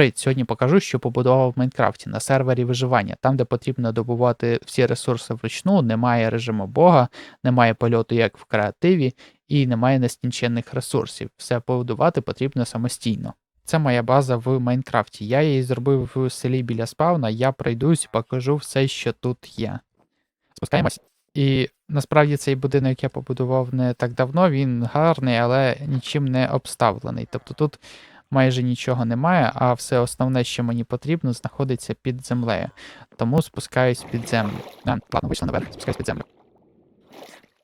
Привіт, сьогодні покажу, що побудував в Майнкрафті на сервері виживання, там, де потрібно добувати всі ресурси вручну, немає режиму Бога, немає польоту як в креативі, і немає нескінченних ресурсів. Все побудувати потрібно самостійно. Це моя база в Майнкрафті. Я її зробив в селі біля спавна, я пройдусь, покажу все, що тут є. Спускаємось. І насправді цей будинок я побудував не так давно, він гарний, але нічим не обставлений. Тобто тут майже нічого немає, а все основне, що мені потрібно, знаходиться під землею. Тому спускаюсь під землю. А, ладно, вийшла наверх, спускаюсь під землю.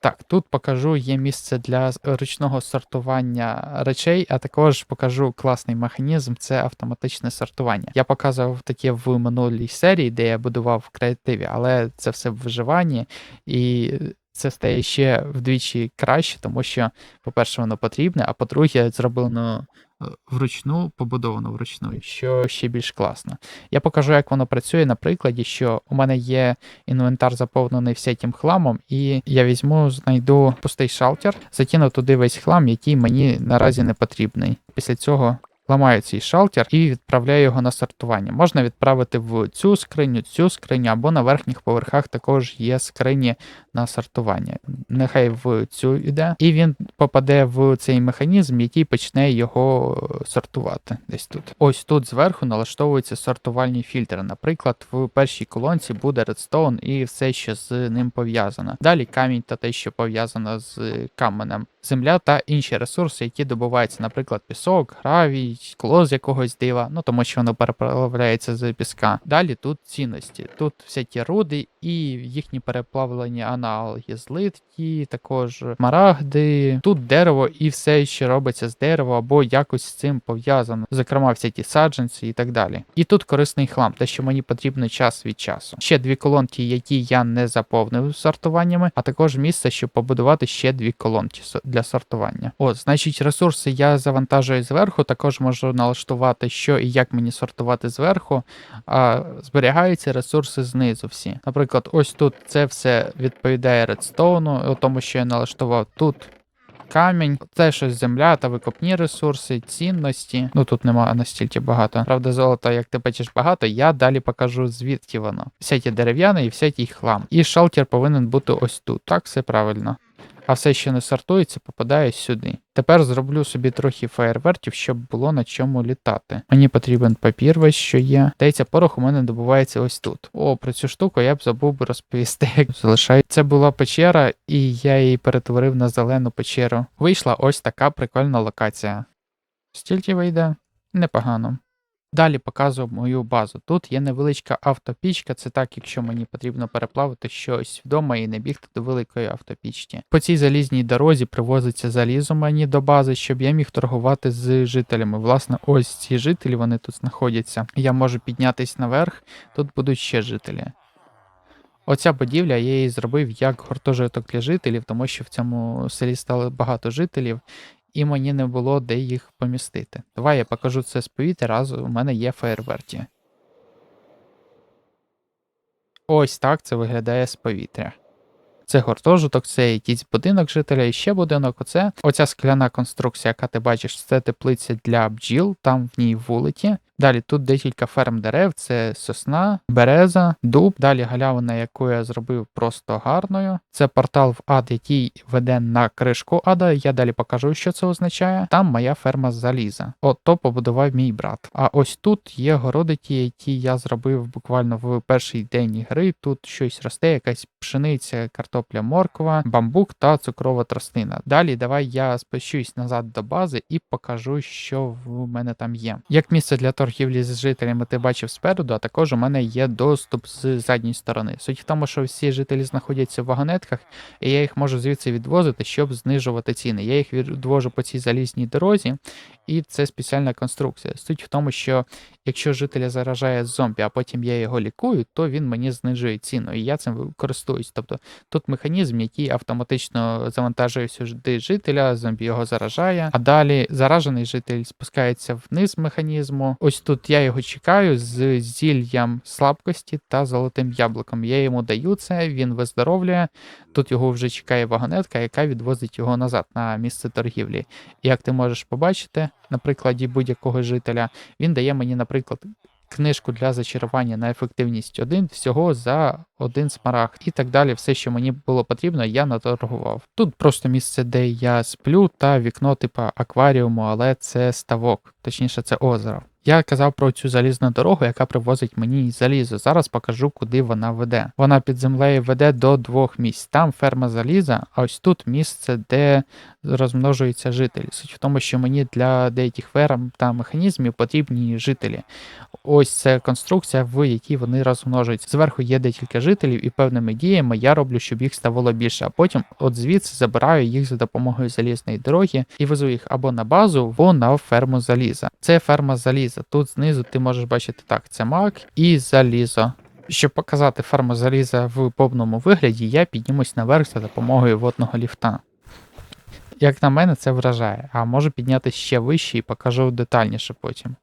Так, тут покажу є місце для ручного сортування речей, а також покажу класний механізм це автоматичне сортування. Я показував таке в минулій серії, де я будував в креативі, але це все в виживанні, і це стає ще вдвічі краще, тому що, по-перше, воно потрібне, а по-друге, зроблено вручну, побудовано вручну, що ще більш класно. Я покажу, як воно працює на прикладі, що у мене є інвентар заповнений всяким хламом, і я візьму, знайду пустий шалтер, закину туди весь хлам, який мені наразі не потрібний. Після цього ламаю цей шалтер і відправляю його на сортування. Можна відправити в цю скриню, цю скриню, або на верхніх поверхах також є скрині на сортування. Нехай в цю йде, і він попаде в цей механізм, який почне його сортувати. Десь тут. Ось тут зверху налаштовуються сортувальні фільтри. Наприклад, в першій колонці буде редстоун і все, що з ним пов'язано. Далі камінь та те, що пов'язано з каменем. Земля та інші ресурси, які добуваються, наприклад, пісок, гравій, скло з якогось дива, ну тому що воно переплавляється з піска. Далі тут цінності. Тут всякі руди і їхні переплавлені аналоги, злитки, також марагди. Тут дерево і все, що робиться з дерева, або якось з цим пов'язано, зокрема, всякі саджанці і так далі. І тут корисний хлам, те, що мені потрібно час від часу. Ще дві колонки, які я не заповнив сортуваннями, а також місце, щоб побудувати ще дві колонки для сортування. От, значить, ресурси я завантажую зверху, також можу налаштувати, що і як мені сортувати зверху, а зберігаються ресурси знизу всі. Наприклад, ось тут це все відповідає редстоуну, тому що я налаштував тут. Камінь, це щось земля та викопні ресурси, цінності. Ну тут нема настільки багато. Правда, золота, як ти бачиш, багато. Я далі покажу звідки воно. Всякі дерев'яне і всякий хлам. І шалтер повинен бути ось тут. Так, все правильно. А все, що не сортується, попадає сюди. Тепер зроблю собі трохи фаєрвертів, щоб було на чому літати. Мені потрібен папір весь, що є. Здається, порох у мене добувається ось тут. О, про цю штуку я б забув би розповісти, залишаю. Це була печера, і я її перетворив на зелену печеру. Вийшла ось така прикольна локація. Стільки вийде? Непогано. Далі показую мою базу. Тут є невеличка автопічка, це так, якщо мені потрібно переплавити щось вдома і не бігти до великої автопічки. По цій залізній дорозі привозиться залізо мені до бази, щоб я міг торгувати з жителями. Власне, ось ці жителі вони тут знаходяться. Я можу піднятись наверх, тут будуть ще жителі. Оця будівля я її зробив як гуртожиток для жителів, тому що в цьому селі стало багато жителів, і мені не було де їх помістити. Давай я покажу це з повітря, раз у мене є фаєрверті. Ось так це виглядає з повітря. Це гуртожиток, це якийсь будинок жителя, і ще будинок. Оце оця скляна конструкція, яка ти бачиш, це теплиця для бджіл, там в ній вулиці. Далі тут декілька ферм дерев: це сосна, береза, дуб. Далі галявина, яку я зробив просто гарною. Це портал в ад, який веде на кришку ада. Я далі покажу, що це означає. Там моя ферма з заліза. От то побудував мій брат. А ось тут є городики, які я зробив буквально в перший день гри. Тут щось росте, якась пшениця, картопля, морква, бамбук та цукрова тростина. Далі давай я спущусь назад до бази і покажу, що в мене там є. Як місце для торгівлі з жителями ти бачив спереду, а також у мене є доступ з задньої сторони. Суть в тому, що всі жителі знаходяться в вагонетках, і я їх можу звідси відвозити, щоб знижувати ціни. Я їх відвожу по цій залізній дорозі, і це спеціальна конструкція. Суть в тому, що якщо жителя заражає зомбі, а потім я його лікую, то він мені знижує ціну, і я цим користуюсь. Тобто тут механізм, який автоматично завантажує сюди жителя, зомбі його заражає, а далі заражений житель спускається вниз механізму. Ось тут я його чекаю з зіллям слабкості та золотим яблуком. Я йому даю це, він виздоровлює. Тут його вже чекає вагонетка, яка відвозить його назад на місце торгівлі. Як ти можеш побачити, на прикладі будь-якого жителя, він дає мені, наприклад, книжку для зачарування на ефективність 1 всього за один смарагд і так далі. Все, що мені було потрібно, я наторгував. Тут просто місце, де я сплю, та вікно типу акваріуму, але це ставок, точніше, це озеро. Я казав про цю залізну дорогу, яка привозить мені залізо. Зараз покажу, куди вона веде. Вона під землею веде до двох місць. Там ферма заліза, а ось тут місце, де розмножуються жителі. Суть в тому, що мені для деяких ферм та механізмів потрібні жителі. Ось це конструкція, в якій вони розмножуються. Зверху є декілька жителів, і певними діями я роблю, щоб їх ставало більше. А потім, от звідси, забираю їх за допомогою залізної дороги і везу їх або на базу, або на ферму заліза. Це ферма заліза. Тут знизу ти можеш бачити так: це мак і залізо. Щоб показати ферму заліза в повному вигляді, я піднімусь наверх за допомогою водного ліфта. Як на мене, це вражає, а можу піднятися ще вище і покажу детальніше потім.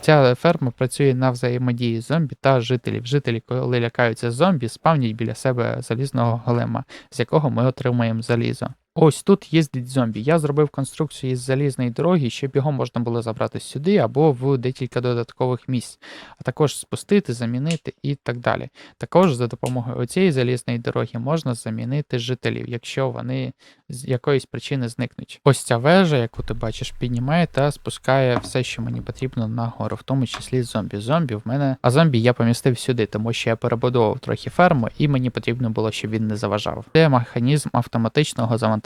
Ця ферма працює на взаємодії зомбі та жителів. Жителі, коли лякаються зомбі, спавнять біля себе залізного голема, з якого ми отримуємо залізо. Ось тут їздить зомбі. Я зробив конструкцію із залізної дороги, щоб його можна було забрати сюди або в декілька додаткових місць, а також спустити, замінити і так далі. Також за допомогою цієї залізної дороги можна замінити жителів, якщо вони з якоїсь причини зникнуть. Ось ця вежа, яку ти бачиш, піднімає та спускає все, що мені потрібно нагору, в тому числі зомбі. Зомбі в мене, а зомбі я помістив сюди, тому що я перебудовував трохи ферму, і мені потрібно було, щоб він не заважав. Це механізм автоматичного завантаження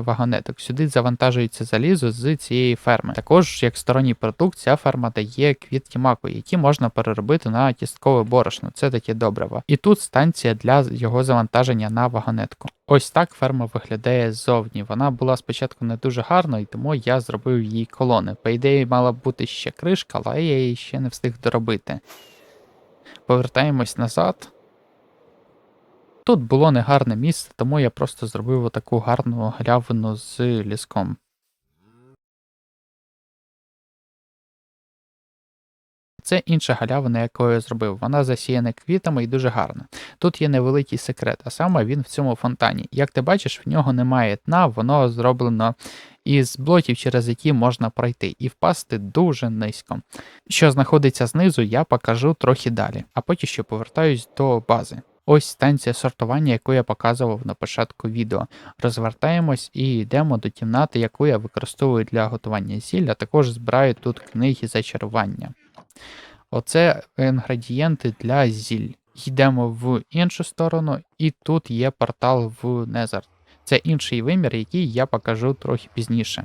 вагонеток. Сюди завантажується залізо з цієї ферми. Також, як сторонній продукт, ця ферма дає квітки маку, які можна переробити на кісткове борошно. Це таке добриво. І тут станція для його завантаження на вагонетку. Ось так ферма виглядає ззовні. Вона була спочатку не дуже гарною, тому я зробив її колони. По ідеї, мала бути ще кришка, але я її ще не встиг доробити. Повертаємось назад. Тут було негарне місце, тому я просто зробив отаку гарну галявину з ліском. Це інша галявина, яку я зробив. Вона засіяна квітами і дуже гарна. Тут є невеликий секрет, а саме він в цьому фонтані. Як ти бачиш, в нього немає дна, воно зроблено із блоків, через які можна пройти, і впасти дуже низько. Що знаходиться знизу, я покажу трохи далі, а потім ще повертаюсь до бази. Ось станція сортування, яку я показував на початку відео. Розвертаємось і йдемо до кімнати, яку я використовую для готування зілля, також збираю тут книги зачарування. Оце інгредієнти для зіль. Йдемо в іншу сторону, і тут є портал в Незер. Це інший вимір, який я покажу трохи пізніше.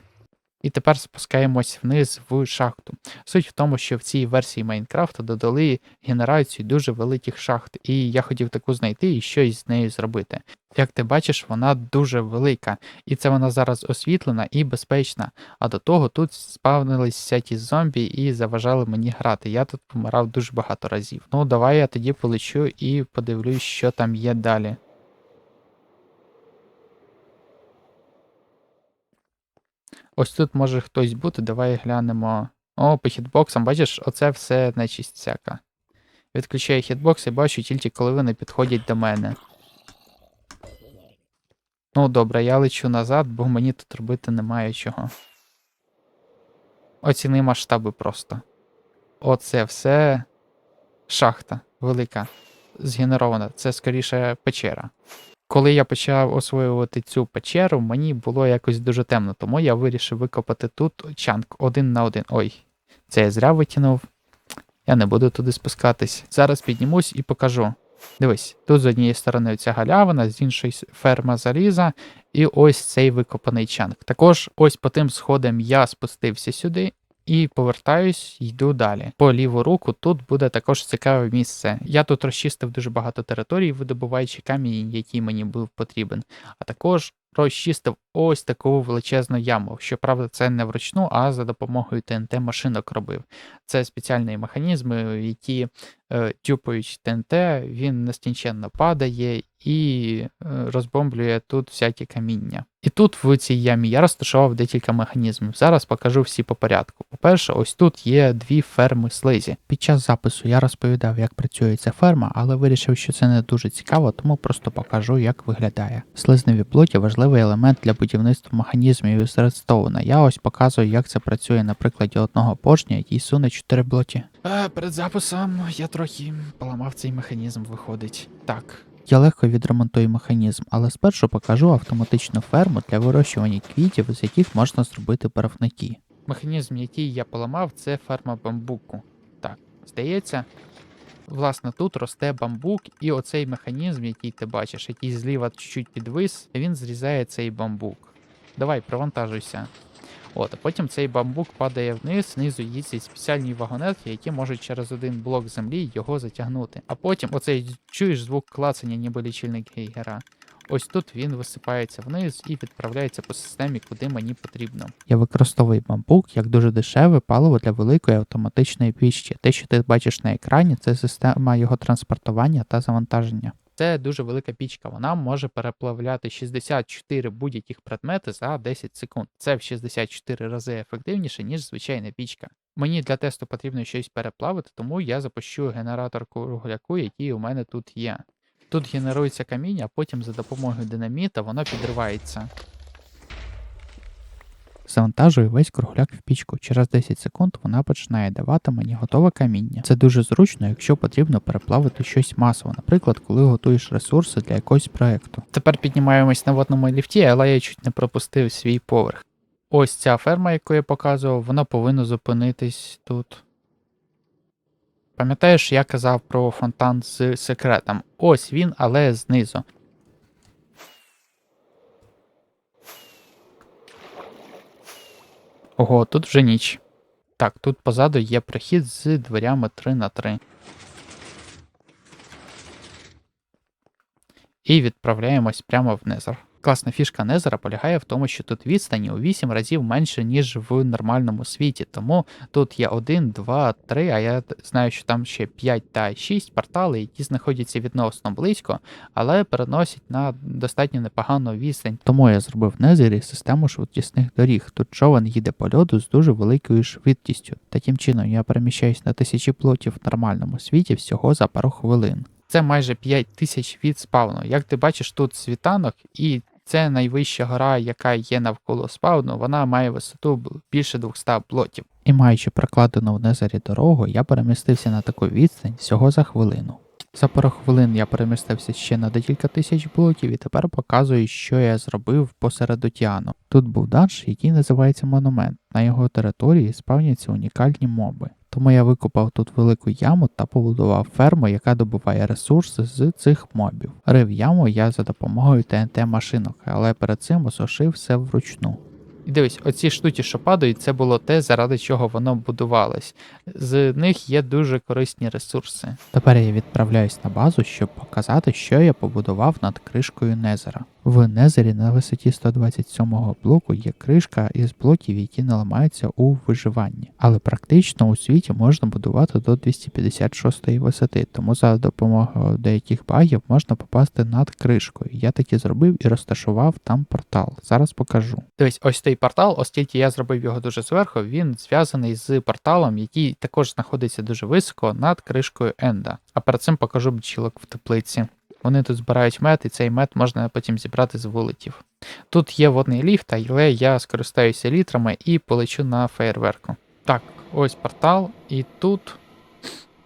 І тепер спускаємось вниз в шахту. Суть в тому, що в цій версії Майнкрафту додали генерацію дуже великих шахт, і я хотів таку знайти і щось з нею зробити. Як ти бачиш, вона дуже велика, і це вона зараз освітлена і безпечна. А до того тут спавнились всякі зомбі і заважали мені грати. Я тут помирав дуже багато разів. Ну, давай я тоді полечу і подивлюсь, що там є далі. Ось тут може хтось бути, давай глянемо. О, по хітбоксам, бачиш, оце все нечисть всяка. Відключаю хітбокс і бачу тільки коли вони підходять до мене. Ну, добре, я лечу назад, бо мені тут робити немає чого. Оціни масштаби просто. Оце все шахта велика. Згенерована. Це скоріше печера. Коли я почав освоювати цю печеру, мені було якось дуже темно, тому я вирішив викопати тут чанк один на один. Ой, це я зря витягнув. Я не буду туди спускатись. Зараз піднімусь і покажу. Дивись, тут з однієї сторони ця галявина, з іншої ферма заліза, і ось цей викопаний чанк. Також ось по тим сходам я спустився сюди і повертаюсь, йду далі. По ліву руку тут буде також цікаве місце. Я тут розчистив дуже багато територій, видобуваючи камінь, який мені був потрібен. А також розчистив ось таку величезну яму. Щоправда, це не вручну, а за допомогою ТНТ машинок робив. Це спеціальні механізми, які е, тюпають ТНТ, він нескінченно падає і е, розбомблює тут всякі каміння. І тут в цій ямі я розташував декілька механізмів. Зараз покажу всі по порядку. По-перше, ось тут є дві ферми слизі. Під час запису я розповідав, як працює ця ферма, але вирішив, що це не дуже цікаво, тому просто покажу, як виглядає. Слизневі плоті важливі важливий елемент для будівництва механізмів із редстоуна. Я ось показую, як це працює на прикладі одного поршня, який суне 4 блоки. А, перед записом я трохи поламав цей механізм, виходить. Так. Я легко відремонтую механізм, але спершу покажу автоматичну ферму для вирощування квітів, з яких можна зробити барвники. Механізм, який я поламав, це ферма бамбуку. Так, здається, власне, тут росте бамбук, і оцей механізм, який ти бачиш, який зліва чуть-чуть підвис, він зрізає цей бамбук. Давай, провантажуйся. От, а потім цей бамбук падає вниз, знизу їздять спеціальні вагонетки, які можуть через один блок землі його затягнути. А потім оцей чуєш звук клацання, ніби лічильник Гейгера. Ось тут він висипається вниз і відправляється по системі, куди мені потрібно. Я використовую бамбук як дуже дешеве паливо для великої автоматичної пічки. Те, що ти бачиш на екрані, це система його транспортування та завантаження. Це дуже велика пічка. Вона може переплавляти 64 будь-яких предмети за 10 секунд. Це в 64 рази ефективніше, ніж звичайна пічка. Мені для тесту потрібно щось переплавити, тому я запущу генератор кругляку, який у мене тут є. Тут генерується каміння, а потім за допомогою динаміта воно підривається. Завантажую весь кругляк в пічку. Через 10 секунд вона починає давати мені готове каміння. Це дуже зручно, якщо потрібно переплавити щось масово, наприклад, коли готуєш ресурси для якогось проекту. Тепер піднімаємось на водному ліфті, але я чуть не пропустив свій поверх. Ось ця ферма, яку я показував, вона повинна зупинитись тут. Пам'ятаєш, я казав про фонтан з секретом. Ось він, але знизу. Ого, тут вже ніч. Так, тут позаду є прихід з дверями 3 на 3 І відправляємось прямо в Незер. Класна фішка Незера полягає в тому, що тут відстані у 8 разів менше, ніж в нормальному світі. Тому тут є 1, 2, 3, а я знаю, що там ще 5 та 6 портали, які знаходяться відносно близько, але переносять на достатньо непогану відстань. Тому я зробив в Незері систему швидкісних доріг. Тут човен їде по льоду з дуже великою швидкістю. Таким чином я переміщаюсь на тисячі плотів в нормальному світі всього за пару хвилин. Це майже 5 тисяч від спавну. Як ти бачиш, тут світанок, і це найвища гора, яка є навколо спавну, вона має висоту більше 200 блотів. І маючи прокладену в Незері дорогу, я перемістився на таку відстань всього за хвилину. За пару хвилин я перемістився ще на декілька тисяч блоків і тепер показую, що я зробив посеред океану. Тут був данж, який називається Монумент. На його території спавняться унікальні моби. Тому я викопав тут велику яму та побудував ферму, яка добуває ресурси з цих мобів. Рив яму я за допомогою ТНТ машинок, але перед цим осушив все вручну. І дивись, оці штуки, що падають, це було те, заради чого воно будувалось. З них є дуже корисні ресурси. Тепер я відправляюсь на базу, щоб показати, що я побудував над кришкою Незера. В Незері на висоті 127 блоку є кришка із блоків, які не ламаються у виживанні. Але практично у світі можна будувати до 256 висоти, тому за допомогою деяких багів можна попасти над кришкою. Я таки зробив і розташував там портал. Зараз покажу. Дивись, ось цей портал, оскільки я зробив його дуже зверху, він зв'язаний з порталом, який також знаходиться дуже високо над кришкою Енда. А перед цим покажу бджілок в теплиці. Вони тут збирають мед, і цей мед можна потім зібрати з вуликів. Тут є водний ліфт, але я скористаюся літрами і полечу на фейерверку. Так, ось портал, і тут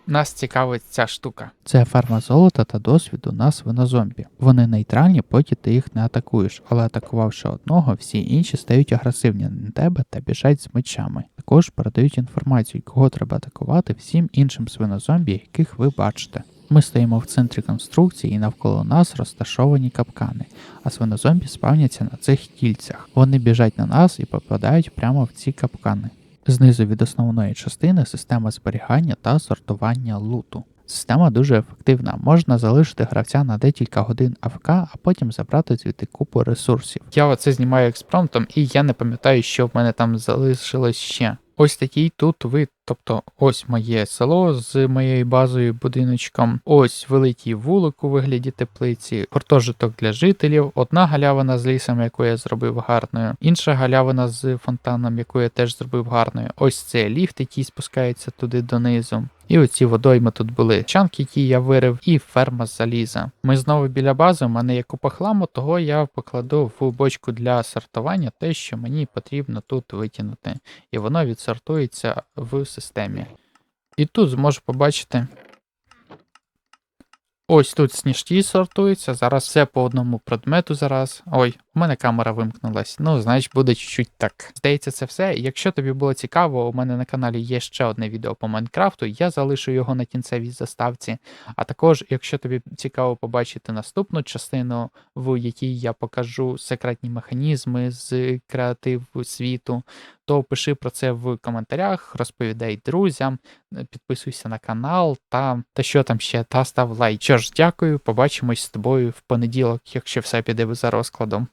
нас цікавить ця штука. Це ферма золота та досвіду на свинозомбі. Вони нейтральні, поки ти їх не атакуєш, але атакувавши одного, всі інші стають агресивні на тебе та біжать з мечами. Також передають інформацію, кого треба атакувати всім іншим свинозомбі, яких ви бачите. Ми стоїмо в центрі конструкції і навколо нас розташовані капкани, а свинозомбі спавняться на цих кільцях. Вони біжать на нас і попадають прямо в ці капкани. Знизу від основної частини система зберігання та сортування луту. Система дуже ефективна. Можна залишити гравця на декілька годин АФК, а потім забрати звідти купу ресурсів. Я оце знімаю експромтом, і я не пам'ятаю, що в мене там залишилось ще. Ось такий тут вид. Тобто, ось моє село з моєю базою будиночком, ось великий вулик у вигляді теплиці, гуртожиток для жителів, одна галявина з лісом, яку я зробив гарною, інша галявина з фонтаном, яку я теж зробив гарною. Ось це ліфт, який спускається туди донизу. І оці водойми тут були чанки, які я вирив, і ферма з заліза. Ми знову біля бази, у мене є купа хламу, того я покладу в бочку для сортування те, що мені потрібно тут витягнути. І воно відсортується в системі. І тут зможу побачити. Ось тут сніжки сортуються. Зараз все по одному предмету зараз. Ой, у мене камера вимкнулась. Ну, значить, буде чуть-чуть так. Здається, це все. Якщо тобі було цікаво, у мене на каналі є ще одне відео по Майнкрафту. Я залишу його на кінцевій заставці. А також, якщо тобі цікаво побачити наступну частину, в якій я покажу секретні механізми з креативу світу, то пиши про це в коментарях, розповідай друзям, підписуйся на канал та, та що там ще, та став лайк. Що ж, дякую, побачимось з тобою в понеділок, якщо все піде за розкладом.